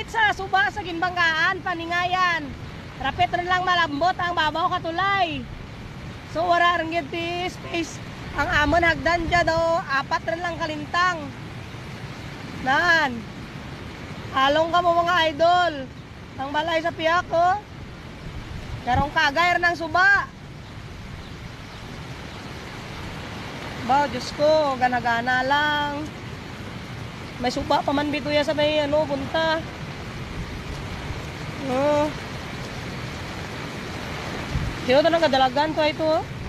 rapit sa suba sa ginbanggaan, paningayan. Rapit rin lang malambot ang babaw katulay. So wala rin ti space. Ang amon hagdan dyan do, apat rin lang kalintang. Nan. Along ka mo mga idol. Ang balay sa piyako. Karong kagayar ng suba. Ba, Diyos ko, gana-gana lang. May suba pa man bituya sa may ano, punta. Oh. Sino to nang kadalagan to ito? oh?